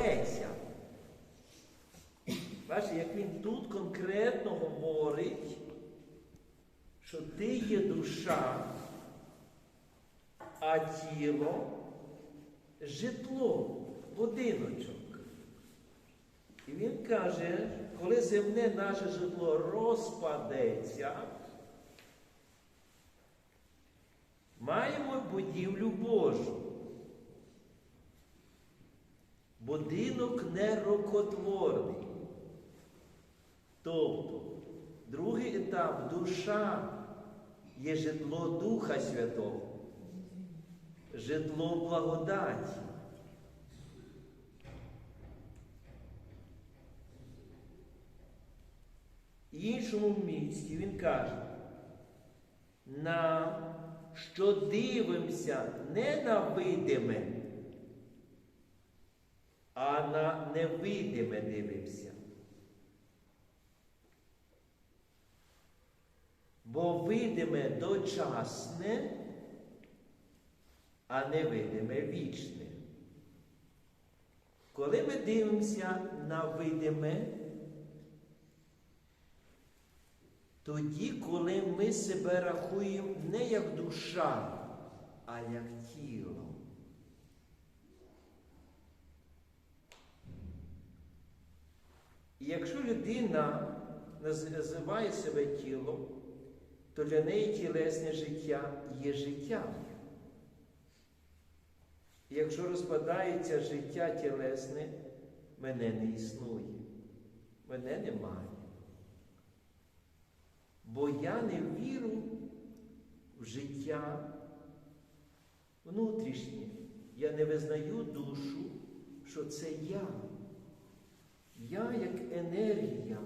розпадеться. Бачите, як він тут конкретно говорить, що ти є душа, а тіло житло, будиночок. І він каже, коли земне наше житло розпадеться, маємо будівлю Божу. Будинок нерокотворний. Тобто, другий етап душа є житло Духа Святого, житло благодаті. Іншому місці він каже, нам, що дивимося не на видиме, а на невидиме дивимося. Бо видиме дочасне, а невидиме вічне. Коли ми дивимося на видиме, тоді, коли ми себе рахуємо не як душа, а як тіло. І якщо людина називає себе тілом, то для неї тілесне життя є життям. Якщо розпадається життя тілесне, мене не існує, мене немає. Бо я не вірю в життя внутрішнє. Я не визнаю душу, що це я. Я як енергія,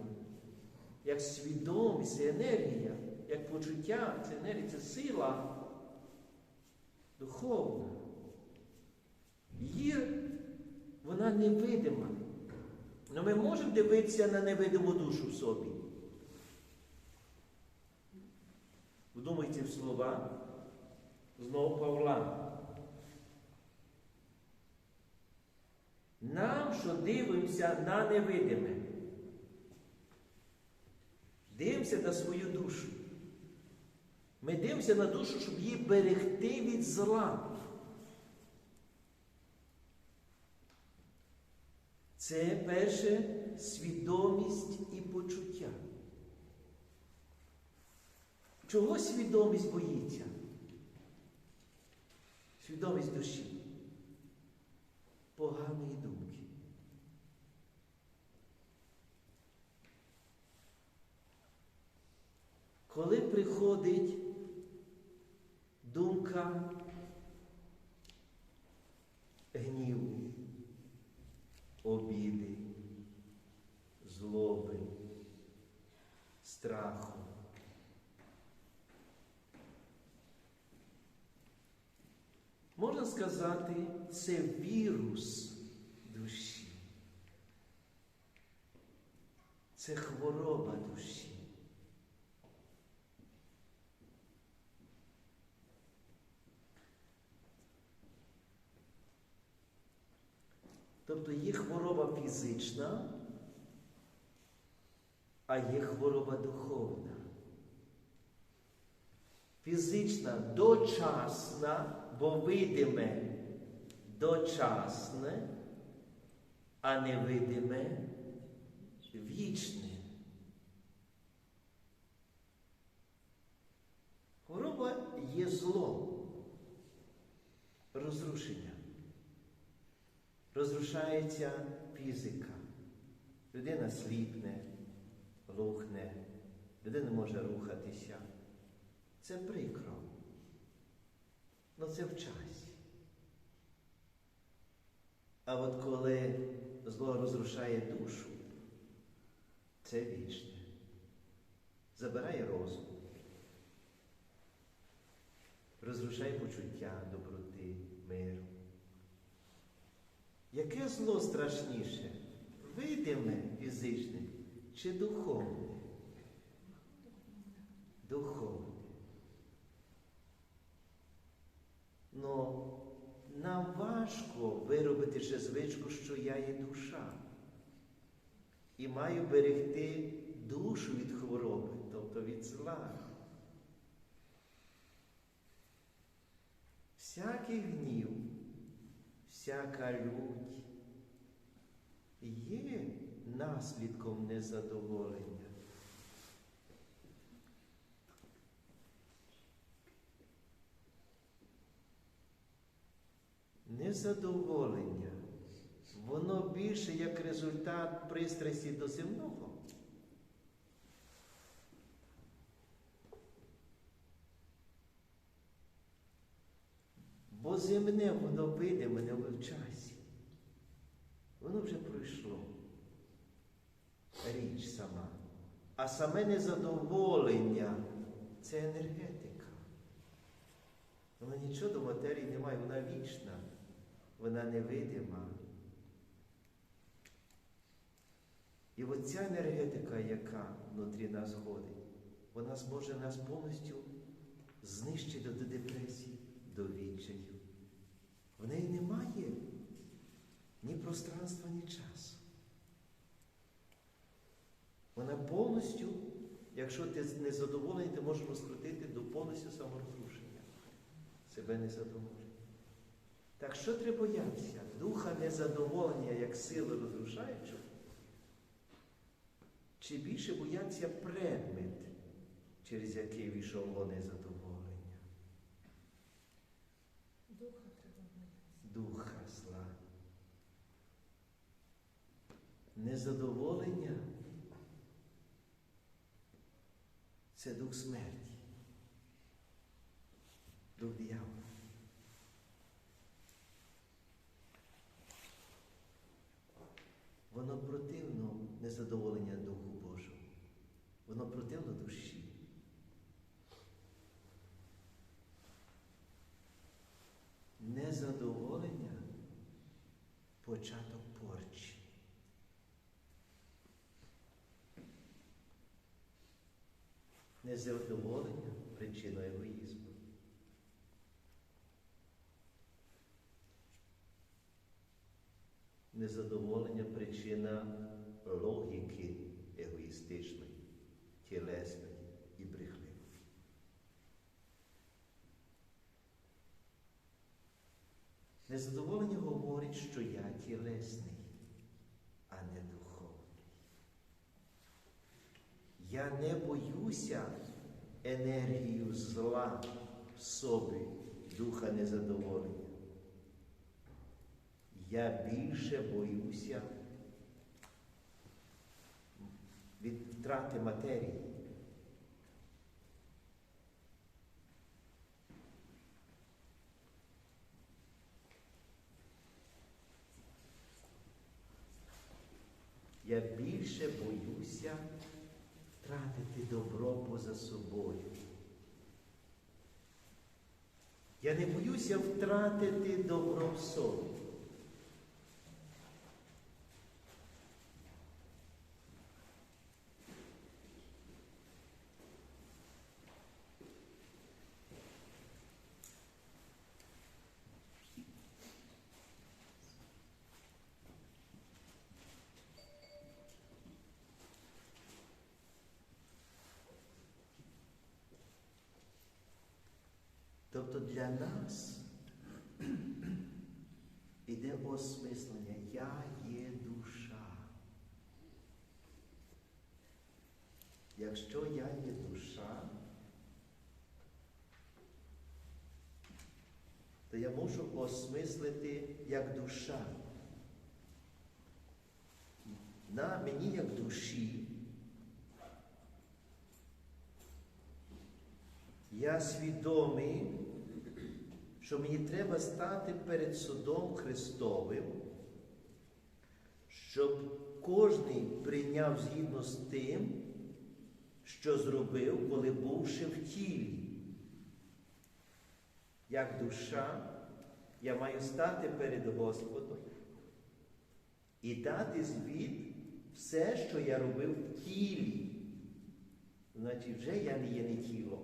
як свідомість, енергія, як почуття, це енергія, це сила духовна. Її вона невидима. Але ми можемо дивитися на невидиму душу в собі. Вдумайте в слова знову Павла. Нам, що дивимося на невидиме, дивимося на свою душу. Ми дивимося на душу, щоб її берегти від зла. Це перше свідомість і почуття. Чого свідомість боїться? Свідомість душі. Поганої думки. Коли приходить думка гніву, обіди, злоби, страху, Можна сказати, це вірус душі. Це хвороба душі. Тобто є хвороба фізична, а є хвороба духовна. Фізична дочасна, бо видиме дочасне, а невидиме вічне. Хвороба є зло, розрушення. Розрушається фізика. Людина сліпне, глухне, людина може рухатися. Це прикро. Ну це в часі. А от коли зло розрушає душу, це вічне. Забирає розум, розрушає почуття доброти, миру. Яке зло страшніше? Видиме фізичне чи духовне? Духовне. Но нам важко виробити ще звичку, що я є душа. І маю берегти душу від хвороби, тобто від зла. Всякий гнів, всяка лють є наслідком незадоволення. Незадоволення, воно більше як результат пристрасті до земного. Бо земне воно видиме не в часі. Воно вже пройшло. Річ сама. А саме незадоволення це енергетика. Вона нічого до матерії не має, вона вічна, вона невидима. І оця енергетика, яка внутрі нас ходить, вона зможе нас повністю знищити до депресії, до відчаю. В неї немає ні пространства, ні часу. Вона повністю, якщо ти незадоволений, ти можеш розкрутити до повністю саморозрушення. Себе незадоволення. Так що треба боятися? Духа незадоволення як сили розрушаючого? Чи більше бояться предмет, через який війшов незадоволення? Духа треба боятися. Духа зла. Незадоволення це дух смерті, дух диявола. Воно противно незадоволення Духу Божому. Воно противно душі. Незадоволення початок порчі. Незадоволення причина егоїзму. Незадоволення причина логіки егоїстичної, тілесної і брехливої. Незадоволення говорить, що я тілесний, а не духовний. Я не боюся енергію зла в собі, духа незадоволення. Я більше боюся від втрати матерії. Я більше боюся втратити добро поза собою. Я не боюся втратити добро в собі. Тобто для нас іде осмислення Я є душа. Якщо я є душа, то я можу осмислити як душа. На мені як душі я свідомий, що мені треба стати перед судом Христовим, щоб кожний прийняв згідно з тим, що зробив, коли бувши в тілі. Як душа, я маю стати перед Господом і дати звіт все, що я робив в тілі. Значить, вже я не є не тіло.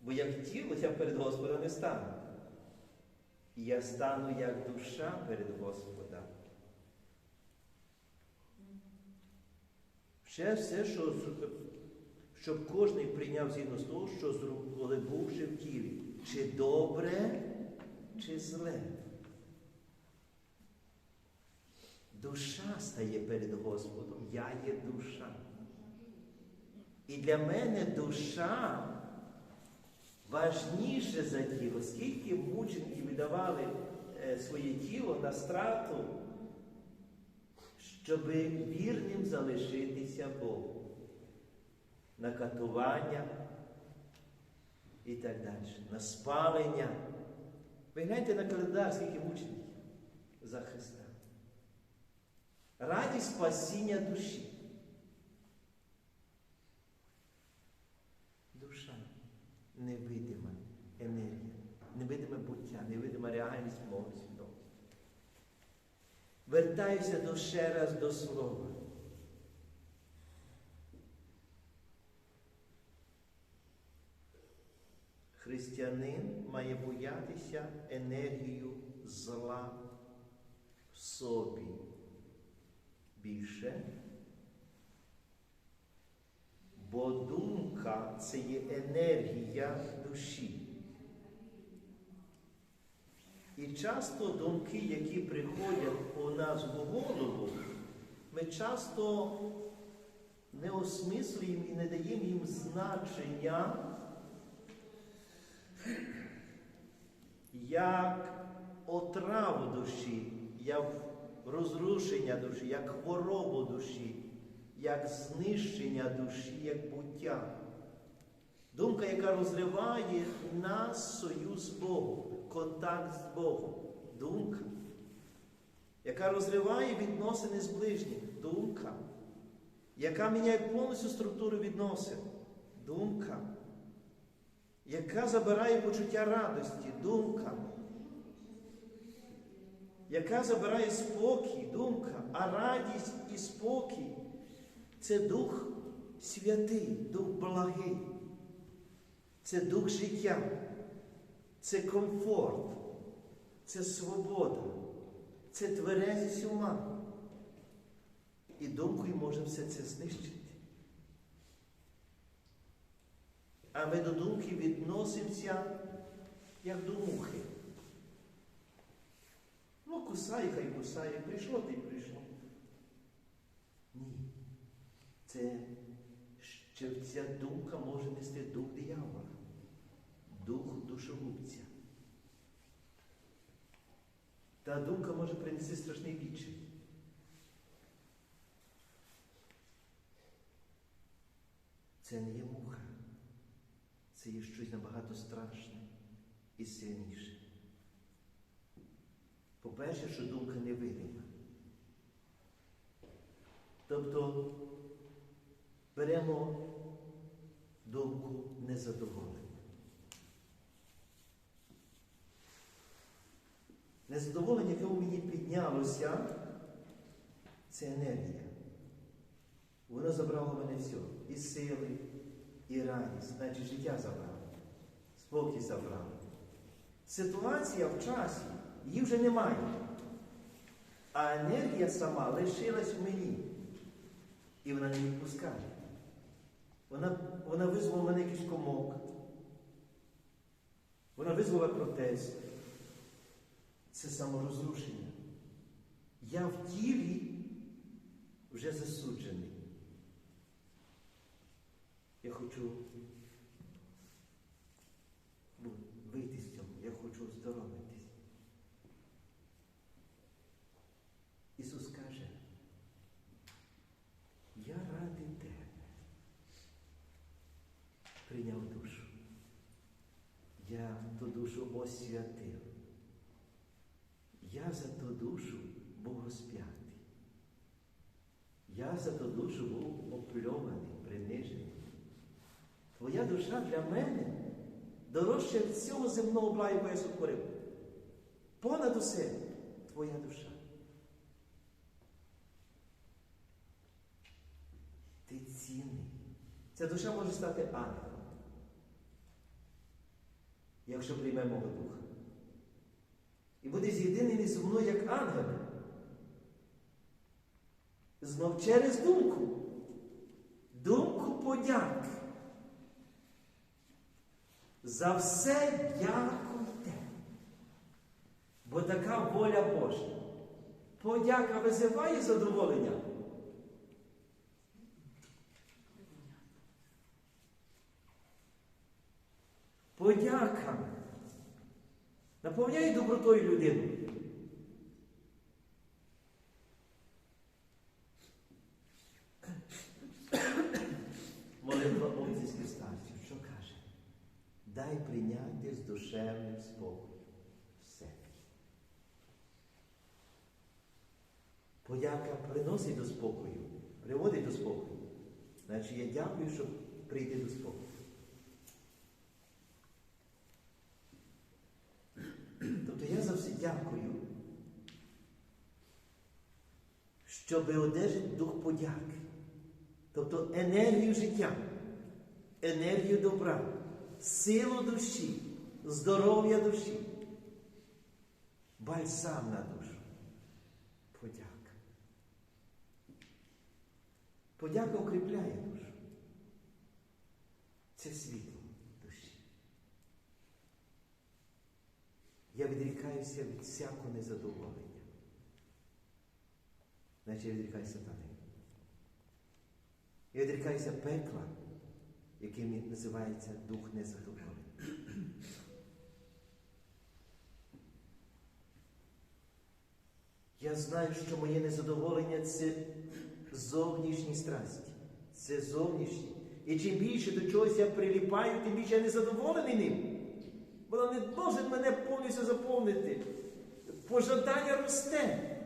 Бо як тіло я перед Господом не стану. І я стану як душа перед Господом. Ще все, що, щоб кожен прийняв згідно з того, що коли був вже в тілі. Чи добре, чи зле. Душа стає перед Господом. Я є душа. І для мене душа важніше за тіло. Скільки мученики видавали е, своє тіло на страту, щоб вірним залишитися Богу. На катування і так далі, на спалення. Ви гляньте на календар, скільки мучеників за Христа. Раді спасіння душі. Душа невидима енергія, невидиме буття, невидима реальність мого свідомості. Вертаюся до ще раз до слова. Християнин має боятися енергію зла в собі більше, бо думка це є енергія душі. І часто думки, які приходять у нас в голову, ми часто не осмислюємо і не даємо їм значення як отраву душі, як розрушення душі, як хворобу душі, як знищення душі, як буття. Думка, яка розриває нас союз з Богом, контакт з Богом. Думка, яка розриває відносини з ближнім. Думка, яка міняє повністю структуру відносин. Думка, яка забирає почуття радості, думка, яка забирає спокій, думка, а радість і спокій це Дух Святий, Дух благий, це дух життя, це комфорт, це свобода, це тверезість ума. І думкою може все це знищити. А ми до думки відносимося як до мухи. Ну, кусає, хай кусає, прийшло й прийшло. Ні. Це ця думка може нести дух диявола, дух душогубця. Та думка може принести страшний відчай. Це не є муха. Це є щось набагато страшне і сильніше. По-перше, що думка невидима. Тобто беремо думку незадоволення. Незадоволення, яке у мені піднялося, це енергія. Воно забрало мене все. І сили, і радість, значить життя забрало, спокій забрало. Ситуація в часі, її вже немає. А енергія сама лишилась в мені. І вона не відпускає. Вона, вона визвала мене якийсь. Вона визвала протест. Це саморозрушення. Я в тілі вже засуджений. Я хочу ну, вийти з цього, я хочу оздоровитись. Ісус каже, я ради тебе прийняв душу. Я ту душу освятив. Я за ту душу був розп'ятий. Я за ту душу був опльований, принижений. Твоя душа для мене дорожча всього земного бла, яку я сотворив. Понад усе твоя душа. Ти цінний. Ця душа може стати ангелом, якщо прийме мого духа. І буде з'єднаний зі мною як ангел. Знов через думку. Думку подяки. За все дякуйте. Бо така воля Божа. Подяка визиває задоволення. Подяка наповняє добротою людину. Молитва що каже? Дай прийняти з душевним спокоєм все. Подяка приносить до спокою, приводить до спокою. Значить, я дякую, щоб прийти до спокою. Тобто я за все дякую, щоб одержати дух подяки. Тобто енергію життя, енергію добра, силу душі, здоров'я душі, бальзам на душу. Подяка. Подяка укріпляє душу. Це світло душі. Я відрікаюся від всякого незадоволення. Значить, я відрікаюся сатани. Я відрікаюся пекла, яким називається дух незадоволення. Я знаю, що моє незадоволення це зовнішні страсті. Це зовнішні. І чим більше до чогось я приліпаю, тим більше я незадоволений ним. Воно не може мене повністю заповнити. Пожадання росте.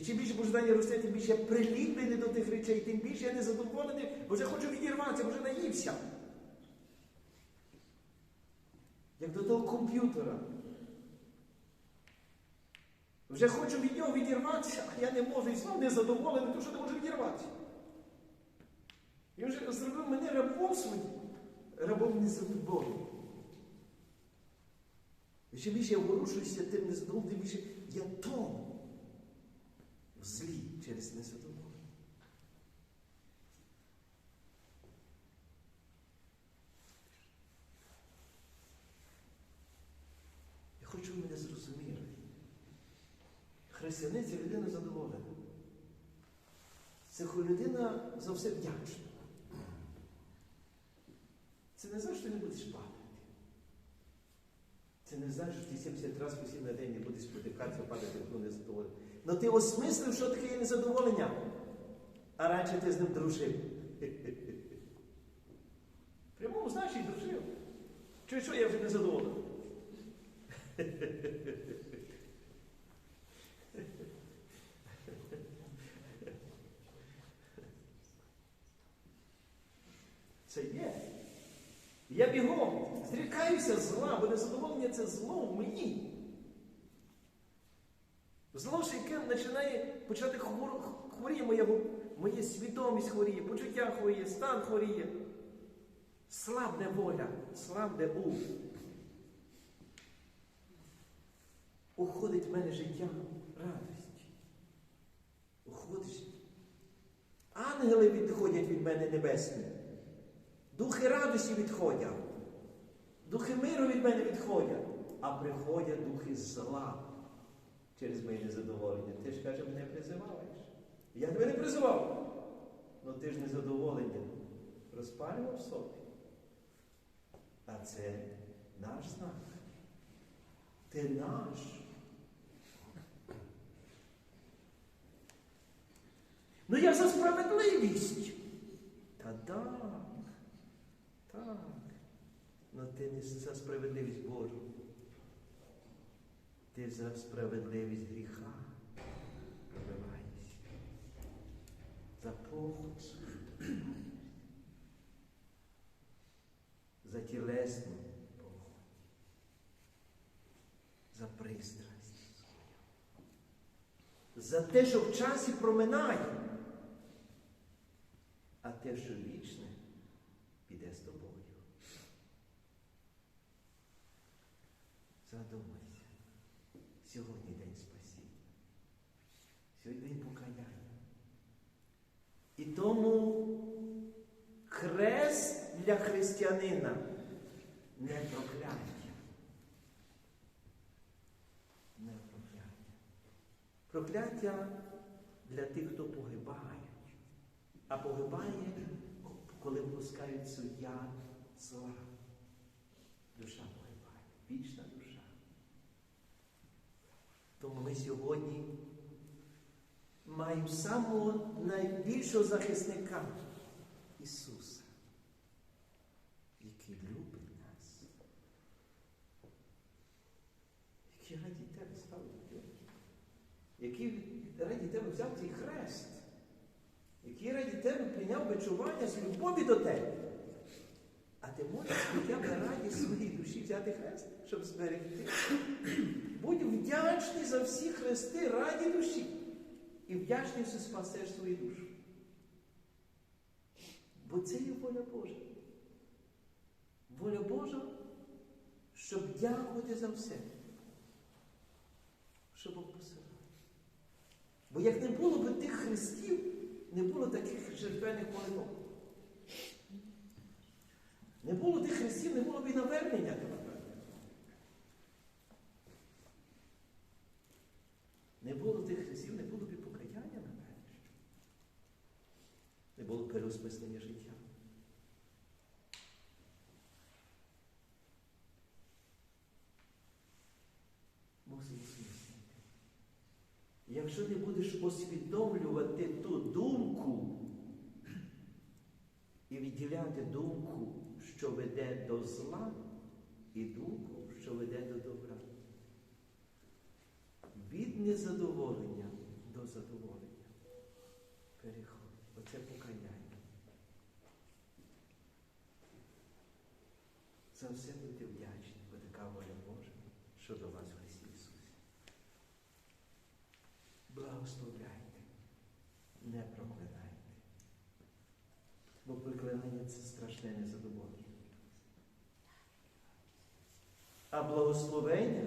І чим більше пожадання росте, тим більше я приліплений до тих речей, тим більше я незадоволений, бо вже хочу відірватися, бо вже наївся. Як до того комп'ютера. Вже хочу від нього відірватися, а я не можу і знову незадоволений, тому що не можу відірватися. І вже зробив мене рабом своїм, рабом незадоволеним. І чим більше я ворушуюся, тим незадоволеним, тим більше я тону в злі через незадоволення. Я хочу мене зрозуміли. Християнин це людина задоволена. Це людина за все вдячна. Це не значить, що не будеш падати. Це не значить, що ти 70 разів посів на день не будеш спотикатися, падати, ну не задоволений. Ну ти осмислив, що таке є незадоволення. А раніше ти з ним дружив. Прямому значенні дружив. Чуєш, що я вже не задоволений? Це є. Я бігом зрікаюся зла, бо незадоволення це зло в мені. Зло, ж, яке починає почати хвор... хворіє моя, моя свідомість хворіє, почуття хворіє, стан хворіє. Слабне воля, слабне ум. Уходить в мене життя радості. Уходить. Ангели відходять від мене небесні. Духи радості відходять. Духи миру від мене відходять, а приходять духи зла через моє незадоволення. Ти ж каже, мене призиваєш. Я тебе не призивав. Ну ти ж незадоволення розпалював собі. А це наш знак. Ти наш. Ну я за справедливість. Та так. Так. Ну ти не за справедливість Божу. Ти за справедливість гріха пробиваєшся. За похоть. За тілесну похоть. За пристрасть свою. За те, що в часі проминає, а те, що вічне, піде з тобою. Сьогодні день спасіння, сьогодні день покаяння. І тому хрест для християнина не прокляття. Не прокляття. Прокляття для тих, хто погибає, а погибає, коли пускають суддя зла. Душа погибає. Вічна тому ми сьогодні маємо самого найбільшого захисника Ісуса, який любить нас, який раді тебе став який раді тебе взяв цей хрест, який раді тебе прийняв бичування з любові до тебе. А ти можеш хоча б раді своїй душі взяти хрест, щоб зберегти. Будь вдячний за всі хрести раді душі. І вдячний, що спасеш свою душу. Бо це є воля Божа. Воля Божа, щоб дякувати за все. Щоб Бог посилав. Бо як не було б тих хрестів, не було таких жертвених молитв. Не було тих хрестів, не було б і навернення до навернення. Не було тих хрестів, не було б і покаяння напевне. Не було б переосмислення життя. Мусимо осмислити. Якщо ти будеш усвідомлювати ту думку і відділяти думку, що веде до зла, і думку, що веде до добра. Від незадоволення до задоволення. Переход. Оце покаяння. За все будьте вдячні, бо така воля Божа, що до вас в Христі Ісусі. Благословляйте, не проклинайте. Бо проклинання це страшне незадоволення. А благословення це задоволення.